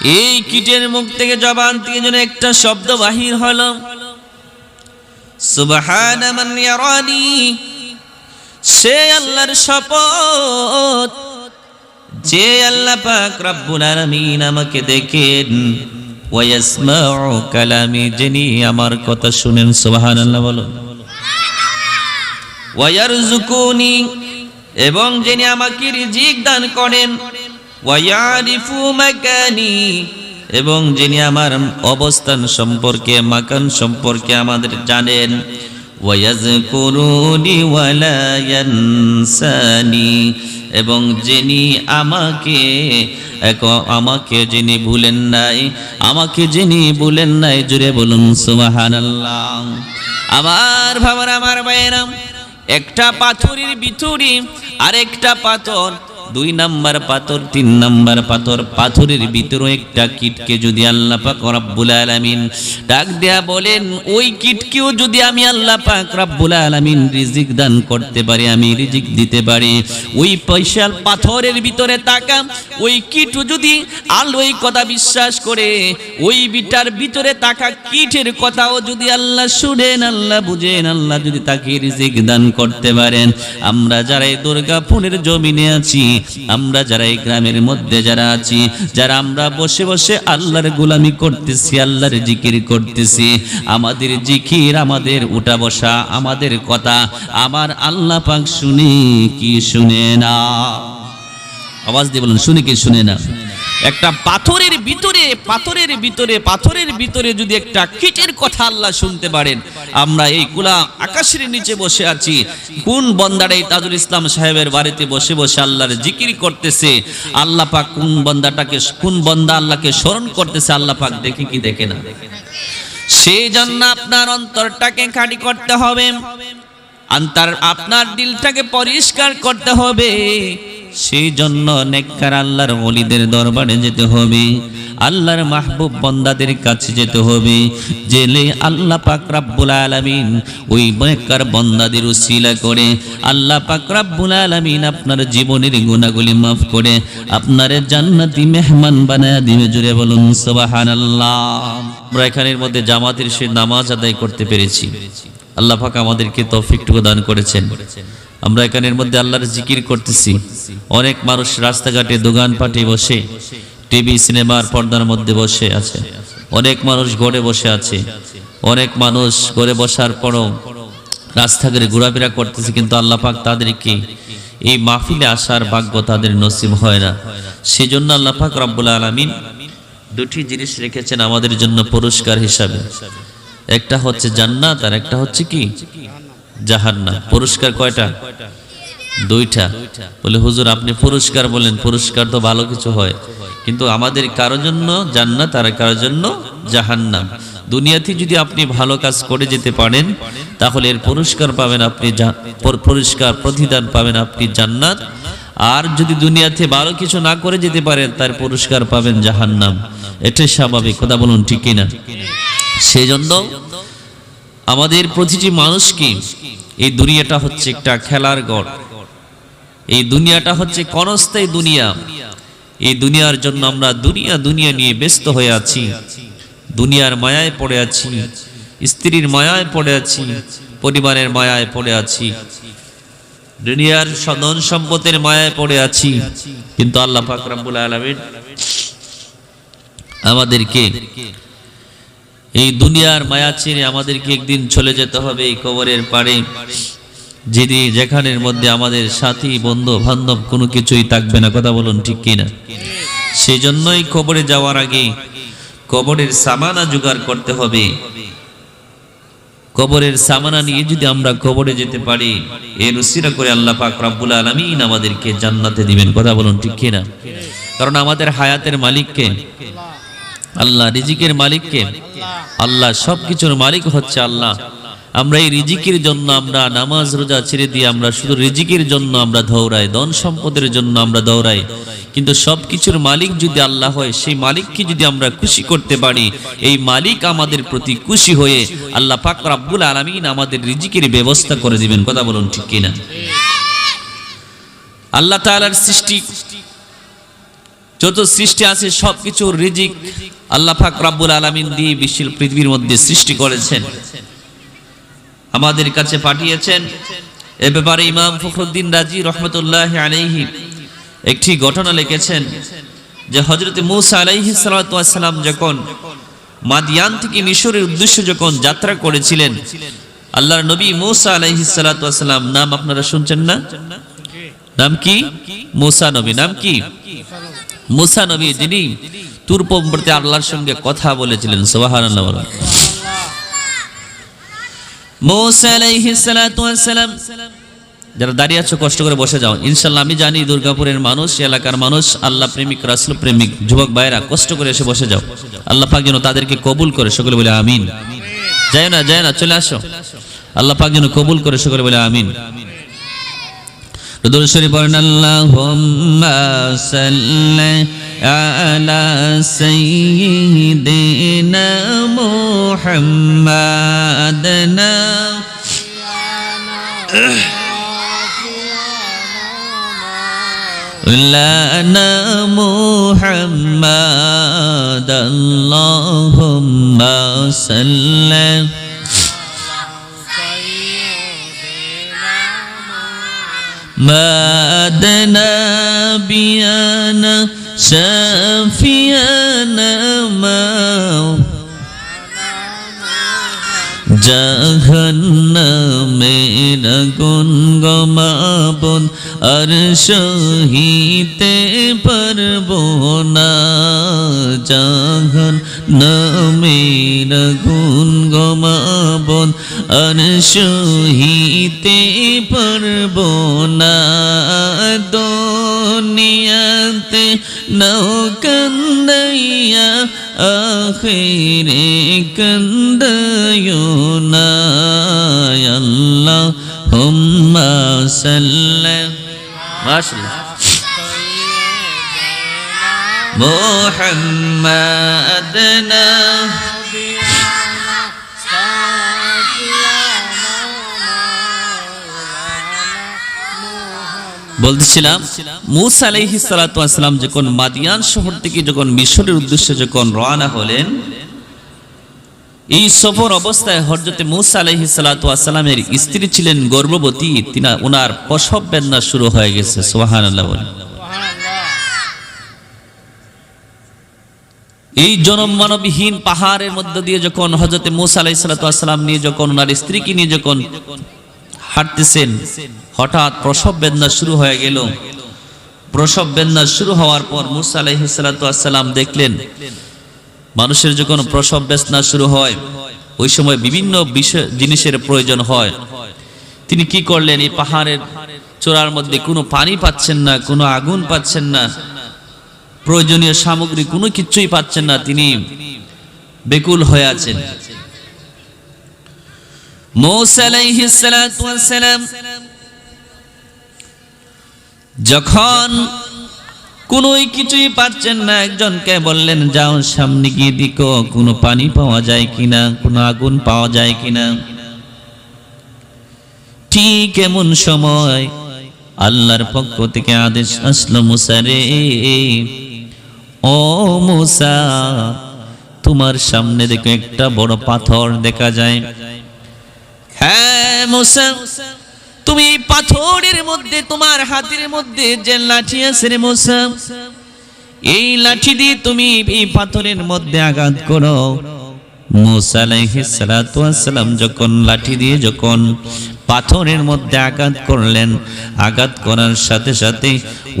এই কীটের মুখ থেকে জবান থেকে যেন একটা শব্দ বাহির হল। সুবহান সে আল্লাহর শপথ। যে আল্লাহ পাক রব্বুল আলামিন আমাকে দেখেন ওয়াসমাউ কালামি, যিনি আমার কথা শুনেন, সুবহানাল্লাহ বলো ওয়ারজুকুনি এবং যিনি আমাকে রিজিক দান করেন ওয়ারিফু মাকানি, এবং যিনি আমার অবস্থান সম্পর্কে, মাকান সম্পর্কে আমাদের জানেন ওয়াজকুরুনি ওয়ালা ইয়ানসানি, এবং যিনি আমাকে আমাকে যিনি ভুলেন নাই, আমাকে যিনি ভুলেন নাই, জুড়ে বলুন সুবহানাল্লাহ। আমার ভাবার আমার বাইরাম একটা পাথরের ভিতরে আরেকটা পাথর দুই নাম্বার পাথর, তিন নাম্বার পাথর, পাথরের ভিতরে একটা কীটকে যদি আল্লাহ পাক রব্বুল আলামিন ডাক দেয়া বলেন, ওই কীটকেও যদি আমি আল্লাহ পাক রব্বুল আলামিন রিজিক দান করতে পারি, আমি রিজিক দিতে পারি, ওই পয়সার পাথরের ভিতরে তাকা ওই কীটও যদি আল্লাহ ওই কথা বিশ্বাস করে, ওই বিটার ভিতরে তাকা কীটের কথাও যদি আল্লাহ শুনেন, আল্লাহ বুঝেন, আল্লাহ যদি তাকে রিজিক দান করতে পারেন। আমরা যারা এই দুর্গাপুরের জমিনে আছি আমরা যারা এই গ্রামের মধ্যে যারা আছি, যারা আমরা বসে বসে আল্লাহর গোলামি করতেছি, আল্লাহর জিকির করতেছি, আমাদের জিকির, আমাদের উঠা বসা, আমাদের কথা, আমার আল্লাহ পাক শুনে কি শুনে না? আওয়াজ দিয়ে বলুন, শুনে কি শুনে না? একটা পাথরের ভিতরে পাথরের ভিতরে পাথরের ভিতরে যদি একটা কীটের কথা আল্লাহ শুনতে পারেন, আমরা এই কুলা আকাশের নিচে বসে আছি। কোন বন্দাটা এই তাজুল ইসলাম সাহেবের বাড়িতে বসে বসে আল্লাহর জিকির করতেছে? আল্লাহ পাক কোন বন্দাটাকে, কোন বন্দা আল্লাহকে স্মরণ করতেছে? আল্লাহ পাক দেখে কি দেখে না? সেই জন্য আপনার অন্তরটাকে খালি করতে হবে। আপনার দিলটাকে পরিষ্কার করতে হবে। সেই জন্য নেককার আল্লাহর ওলিদের দরবারে যেতে হবে, আল্লাহর মাহবুব বন্দাদের কাছে যেতে হবে, জেলে আল্লাহ পাক রাব্বুল আলামিন ওই নেককার বন্দাদের উসিলা করে, আল্লাহ পাক রাব্বুল আলামিন আপনার জীবনের গুণাগুলি মাফ করে, আপনার জান্নাতি মেহমান বানায় দিবে জুড়ে বলুন সুবহানাল্লাহ। আমরা এখানের মধ্যে জামাতের সে নামাজ আদায় করতে পেরেছি। আল্লাহ পাক আমাদেরকে তৌফিকটুকু দান করেছেন। আমরা এখানের মধ্যে আল্লাহর জিকির করতেছি। অনেক মানুষ রাস্তাঘাটে দোকান পাটে বসে, টিভি, সিনেমার পর্দার মধ্যে বসে আছে। অনেক মানুষ ঘরে বসে আছে। অনেক মানুষ ঘরে বসার পরও রাস্তাঘাটে ঘোরাফেরা করতেছে, কিন্তু আল্লাহ পাক তাদেরকে এই মাহফিলে আসার ভাগ্য তাদের নসিব হয় না। সেজন্য আল্লাহ পাক রব্বুল আলামিন দুটি জিনিস রেখেছেন আমাদের জন্য পুরস্কার হিসাবে। একটা হচ্ছে জান্নাত, আর একটা হচ্ছে কি? জাহান্নাম। পুরস্কার কয়টা? দুইটা। বলে, হুজুর, আপনি পুরস্কার বলেন। পুরস্কার তো ভালো কিছু হয়। কিন্তু আমাদের কারোর জন্য জান্নাত আর কারোর জন্য জাহান্নাম। দুনিয়াতে যদি আপনি ভালো কাজ করে যেতে পারেন, তাহলে এর পুরস্কার পাবেন আপনি পুরস্কার প্রতিদান পাবেন আপনি জান্নাত। আর যদি দুনিয়াতে ভালো কিছু না করে যেতে পারেন, তার পুরস্কার পাবেন জাহান্নাম। এটাই স্বাভাবিক। কথা বলুন ঠিক কিনা? সেজন্য আমাদের প্রতিটি মানুষকে এই দুনিয়াটা হচ্ছে একটা খেলার গড়। এই দুনিয়াটা হচ্ছে কনস্থায়ী দুনিয়া। এই দুনিয়ার জন্য আমরা দুনিয়া দুনিয়া নিয়ে ব্যস্ত হয়ে আছি। দুনিয়ার মায়ায় পড়ে আছি। স্ত্রীর মায়ায় পড়ে আছি। পরিবারের মায়ায় পড়ে আছি। দুনিয়ার সদন সম্পদের মায়ায় পড়ে আছি। কিন্তু আল্লাহ রব্বুল আলামিন আমাদেরকে এই দুনিয়ার মায়া ছেড়ে আমাদেরকে একদিন চলে যেতে হবে এই কবরের পাড়ে। যিনি যেখানের মধ্যে আমাদের সাথী, বন্ধু, বান্ধব কোনো কিছুই থাকবে না, কথা বলুন ঠিক কিনা? সেই জন্যই কবরে যাওয়ার আগে কবরের সামানা জোগাড় করতে হবে। কবরের সামানা নিয়ে যদি আমরা কবরে যেতে পারি, এর উসিরা করে আল্লাহ পাক রব্বুল আলামিন আমাদেরকে জান্নাতে দিবেন, কথা বলুন ঠিক কিনা? কারণ আমাদের হায়াতের মালিককে আল্লাহ রিজিকের মালিককে। আল্লাহ সবকিছুর মালিক হচ্ছে আল্লাহ। আমরা এই রিজিকের জন্য আমরা নামাজ রোজা ছেড়ে দিয়ে আমরা শুধু রিজিকের জন্য আমরা দৌড়াই, ধন সম্পদের জন্য আমরা দৌড়াই। কিন্তু সবকিছুর মালিক যদি আল্লাহ হয়, সেই মালিককে যদি আমরা খুশি করতে পারি, এই মালিক আমাদের প্রতি খুশি হয়ে আল্লাহ পাক রাব্বুল আলামিন আমাদের রিজিকের ব্যবস্থা করে দিবেন। কথা বলুন ঠিক কিনা? আল্লাহ তাআলার সৃষ্টি যত সৃষ্টি আছে সব কিছুর রিজিক আল্লাহ পাক রাব্বুল আলামিন দিয়ে বিশ্বের পৃথিবীর মধ্যে সৃষ্টি করেছেন। আমাদের কাছে পাঠিয়েছেন। এ ব্যাপারে ইমাম ফখরুদ্দিন রাজি রহমতুল্লাহ আলাইহি একটি ঘটনা লিখেছেন যে হজরত মুসা আলাইহি সালাম যখন মাদিয়ান থেকে মিশরের উদ্দেশ্যে যখন যাত্রা করেছিলেন, আল্লাহর নবী মুসা আলাইহি সালাম নাম আপনারা শুনছেন না? নাম কি? মুসা নবী, নাম কি? মুসা নবী যিনি তুর পম্পরতে আল্লাহর সঙ্গে কথা বলেছিলেন ওয়াসসালাম, যারা দাঁড়িয়ে আছো, কষ্ট করে বসে যাও। ইনশাল্লাহ আমি জানি দুর্গাপুরের মানুষ এলাকার মানুষ, আল্লাহ প্রেমিক, রাসুল প্রেমিক, যুবক ভাইরা কষ্ট করে এসে বসে যাও। আল্লাহ পাক যেন তাদেরকে কবুল করে, সকলে বলে আমিন। যায় না যায় না, চলে আসো। আল্লাহ পাক যেন কবুল করে, সকলে বলে আমিন। দরুদ শরীফ পড়েন আল্লাহুম্মা সাল্লি আলা সাইয়্যিদিনা মুহাম্মাদিনা لنا محمد اللهم صل مادنا بيانا شافيانا ما জাহান্নামের আগুন গমাবন আর সহিতে পারব না জাহান নামের আগুন গমাবন আর সহিতে পারব দুনিয়াতে নৌকান্দাইয়া আখিরে কান্দায়ো না আল্লাহ হুম্মা সাল্লাম মাশাআল্লাহ মুহাম্মাদনা বলতেছিলাম, মুসা আলাইহি সালাম যখন মাদিয়ান শহর থেকে যখন মিশরের উদ্দেশ্যে যখন রওনা হলেন, এই সফর অবস্থায় হরজতে মুসা আলাইহি সালামের স্ত্রী ছিলেন গর্ভবতী, তিনি ওনার প্রসব বেদনা শুরু হয়ে গেছে, সুবহানাল্লাহ বলেন। এই জনম মানবহীন পাহাড়ের মধ্য দিয়ে যখন হজরতে মুসা আলাইহি সালাম নিয়ে যখন ওনার স্ত্রীকে নিয়ে যখন হাঁটতেছেন। হঠাৎ প্রসব বেদনা শুরু হয়ে গেল। প্রসব বেদনা শুরু হওয়ার পর মুসা আলাইহি সালাম দেখলেন, মানুষের যখন প্রসব বেদনা শুরু হয়, ওই সময় বিভিন্ন জিনিসের প্রয়োজন হয়। তিনি কি করলেন? এই পাহাড়ের চূড়ার মধ্যে কোনো পানি পাচ্ছেন না, কোনো আগুন পাচ্ছেন না, প্রয়োজনীয় সামগ্রী কোনো কিছুই পাচ্ছেন না, তিনি বেকুল হয়ে আছেন। মৌসা আলাইহিস সালাতু ওয়াস সালাম যখন কোনোই কিছুই পাচ্ছেন না, একজনকে বললেন, যাও সামনে গিয়ে দিকো কোনো পানি পাওয়া যায় কিনা, কোনো আগুন পাওয়া যায় কিনা। ঠিক এমন সময় আল্লাহর পক্ষ থেকে আদেশ আসলো মুসারে ও মুসা, তোমার সামনে দেখো একটা বড় পাথর দেখা যায়। তুমি এই পাথরের মধ্যে, তোমার হাতের মধ্যে যে লাঠি আছে রে মোসা, এই লাঠি দিয়ে তুমি এই পাথরের মধ্যে আঘাত করো। মুসা আলাইহিস সালাতু ওয়াসসালাম যখন লাঠি দিয়ে যখন পাথরের মধ্যে আঘাত করলেন, আঘাত করার সাথে সাথে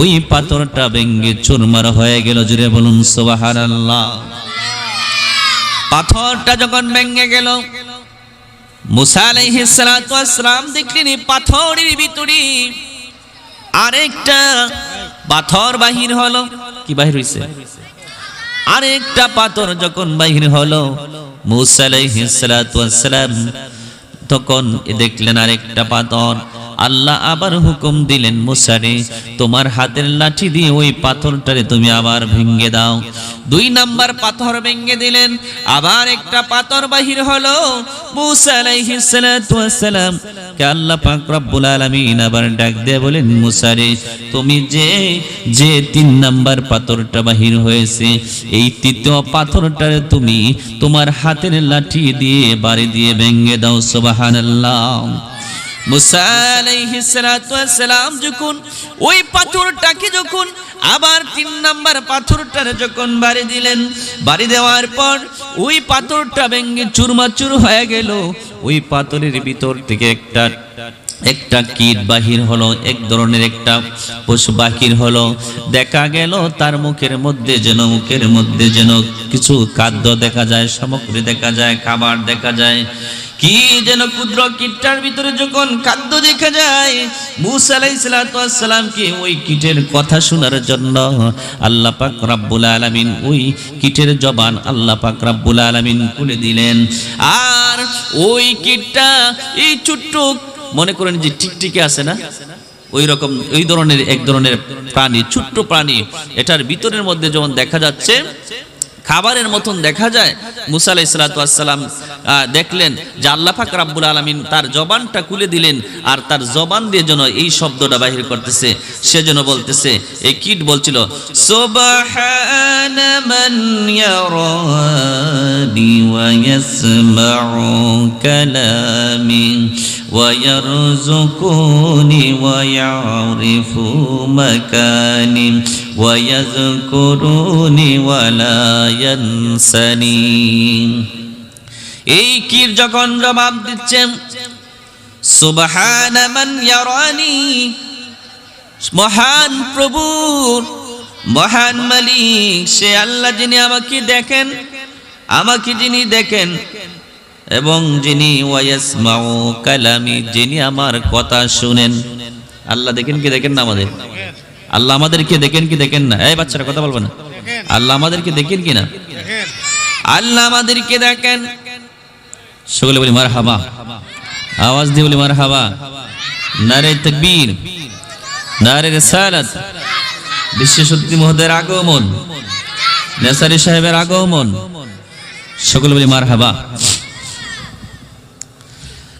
ওই পাথরটা ভেঙ্গে চুরমার হয়ে গেল জুড়ে বলুন সুবহানাল্লাহ। পাথরটা যখন ভেঙ্গে গেল মুসা আলাইহিস সালাতু ওয়াসসালাম দেখলেন পাথরের ভিতরে আরেকটা পাথর বাহির হলো। কি বাহির হইছে? আরেকটা পাথর যখন বাহির হলো, মুসা আলাইহিস সালাতু ওয়াসসালাম তখন দেখলেন আরেকটা পাথর। আল্লাহ আবার হুকুম দিলেন, মুসারে, তোমার হাতের লাঠি দিয়ে ওই পাথরটারে তুমি আবার ভেঙে দাও। দুই নাম্বার পাথর ভেঙে দিলেন। আবার একটা পাথর বাহির হলো। মুসা আলাইহিস সালাতু ওয়াস সালাম কে আল্লাহ পাক রব্বুল আলামিন আবার ডাক দিয়ে বলেন, মুসা রে, তুমি যে যে তিন নাম্বার পাথরটা বাহির হয়েছে, এই তৃতীয় পাথরটারে তুমি তোমার হাতের লাঠি দিয়ে বাড়ি দিয়ে ভেঙে দাও, সুবহানাল্লাহ। মুসা আলাইহিস সালাতু ওয়াস সালাম যখন ওই পাথরটাকে যখন আবার তিন নাম্বার পাথরটার যখন বাড়ি দিলেন, বাড়ি দেওয়ার পর ওই পাথরটা ভেঙে চুরমাচুর হয়ে গেল। ওই পাথরের ভিতর থেকে একটা একটা কীট বাহির হলো, এক ধরনের একটা পশু বাহির হলো। দেখা গেল তার মুখের মধ্যে যেন, মুখের মধ্যে যেন কিছু খাদ্য দেখা যায়, সামগ্রী দেখা যায়, খাবার দেখা যায়। কি যেন ক্ষুদ্র কীটটার ভিতরে যখন খাদ্য দেখা যায়? মুসা আলাইসালাম কি ওই কীটের কথা শোনার জন্য? আল্লাহ পাক রাব্বুল আলামিন ওই কীটের জবান আল্লাহ পাক রাব্বুল আলামিন খুলে দিলেন। আর ওই কীটটা এই ছোট্ট, মনে করেন যে টিকটিকে আছে না? ওই রকম, ওই ধরনের, এক ধরনের প্রাণী, ছোট্ট প্রাণী। এটার ভিতরের মধ্যে যখন দেখা যাচ্ছে খাবারের মতন দেখা যায়। মুসা আলাইসালাম দেখলেন যে আল্লাহ পাক রাব্বুল আলমিন তার জবানটা খুলে দিলেন আর তার জবান দিয়ে যেন এই শব্দটা বাহির করতেছে। সে যেন বলতেছে, এই কিট বলছিল, সুবহানা মান ইয়ারানি ওয়া ইয়াসমাউ কালামি ويرزقني ويعرف مكاني ويذكرني ولا ينسني এই কির যখন জবাব দিচ্ছেন সুবহানা মান ইয়ারানি মহান প্রভুর মহান মালিক সে আল্লাহ যিনি আমাকে দেখেন আমাকে যিনি দেখেন এবং যিনি ওয়াইসমাউ কালামি, যিনি আমার কথা শুনেন। আল্লাহ দেখেন কি দেখেন না আমাদের? আল্লাহ আমাদেরকে দেখেন কি দেখেন না? এই বাচ্চারা, কথা বলব না। আল্লাহ আমাদেরকে দেখেন কি না? আল্লাহ আমাদেরকে দেখেন। সকলে বলি মার হাবা আওয়াজ দিয়ে বলি মার হাবা নারে তকবীর। নারে বিশ্ব সত্যি মহোদয়ের আগমন। নেসারি সাহেবের আগমন। সকলে বলি মার হাবা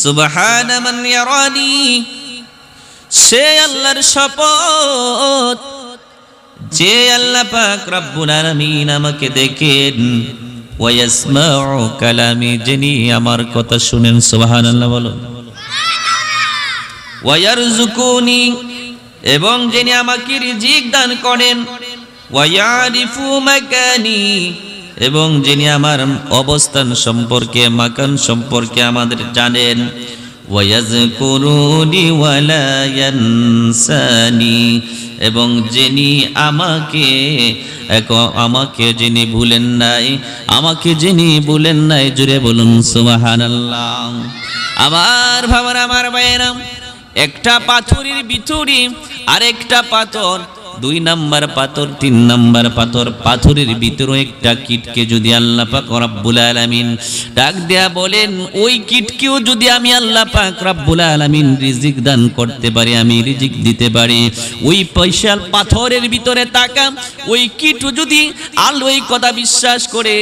সুবহান মান ইয়ারানি, সে আল্লাহর শপথ। যে আল্লাহ পাক রব্বুল আলামিন আমাকে দেখেন ওয়াসমাউ কালামি, যিনি আমার কথা শুনেন, সুবহানাল্লাহ বলো ওয়ারজুকুনি এবং যিনি আমাকে রিজিক দান করেন ওয়ারিফু মাকানি এবং যিনি আমার অবস্থান সম্পর্কে, মাকান সম্পর্কে আমাদের জানেন এবং যিনি আমাকে আমাকে যিনি ভুলেন নাই, আমাকে যিনি ভুলেন নাই, জুড়ে বলুন সুবহানাল্লাহ। আমার ভাবার আমার বাইরাম একটা পাথরের ভিতরে আরেকটা পাথর দুই নাম্বার পাথর, তিন নাম্বার পাথর, পাথরের ভিতরে একটা কিটকে যদি আল্লাহ পাক রব্বুল আলামিন ডাক দেয়া বলেন, ওই কিটকেও যদি আমি আল্লাহ পাক রব্বুল আলামিন রিজিক দান করতে পারি, আমি রিজিক দিতে পারি, ওই পয়সাল পাথরের ভিতরে তাকা ওই কীটও যদি আল্লাহ ওই কথা বিশ্বাস করে,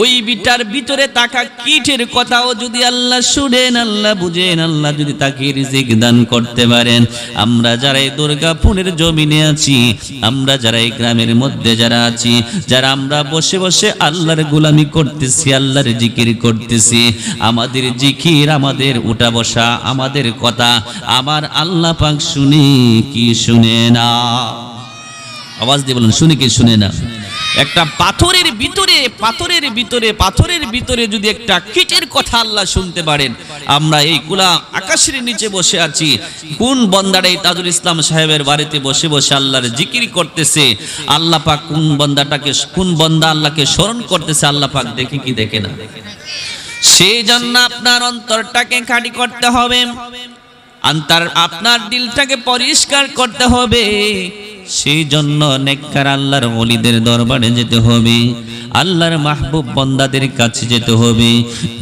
ওই বিটার ভিতরে তাকা কিটের কথাও যদি আল্লাহ শুনেন, আল্লাহ বুঝেন, আল্লাহ যদি তাকে রিজিক দান করতে পারেন। আমরা যারা এই দুর্গাপুরের জমিনে আছি আমরা যারা এই গ্রামের মধ্যে যারা আছি, যারা আমরা বসে বসে আল্লাহর গোলামি করতেছি, আল্লাহর জিকির করতেছি, আমাদের জিকির, আমাদের উঠা বসা, আমাদের কথা, আমার আল্লাহ পাক শুনে কি শুনে না? আওয়াজ দিয়ে বলুন, শুনে কি শুনে না? একটা পাথরের ভিতরে পাথরের ভিতরে পাথরের ভিতরে যদি একটা কীটের কথা আল্লাহ শুনতে পারেন, আমরা এই কুলা আকাশের নিচে বসে আছি। কোন বন্দাটা এই তাজুল ইসলাম সাহেবের বাড়িতে বসে বসে আল্লাহর জিকির করতেছে, আল্লাহ পাক কোন বন্দাটাকে, কোন বন্দা আল্লাহকে স্মরণ করতেছে, আল্লাহ পাক দেখে কি দেখে না? সেই জন্য আপনার অন্তরটাকে খাঁটি করতে হবে আপনার দিলটাকে পরিষ্কার করতে হবে। সেই জন্য নেককার আল্লাহর ওলিদের দরবারে যেতে হবে, আল্লাহর মাহবুব বন্দাদের কাছে যেতে হবে,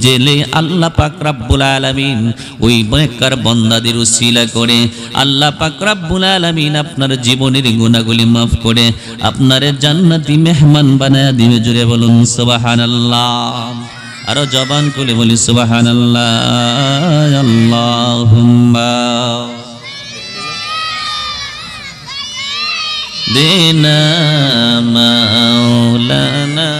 জেলে আল্লাহ পাক রাব্বুল আলামিন ওই নেককার বন্দাদের উসিলা করে, আল্লাহ পাক রাব্বুল আলামিন আপনার জীবনের গুণাগুলি মাফ করে, আপনার জান্নাতি মেহমান বানায় দিবে জুড়ে বলুন সুবহানাল্লাহ। আরও জবান খুলে বলি সুবাহান আল্লাহুম্মা। দেনা মাওলানা।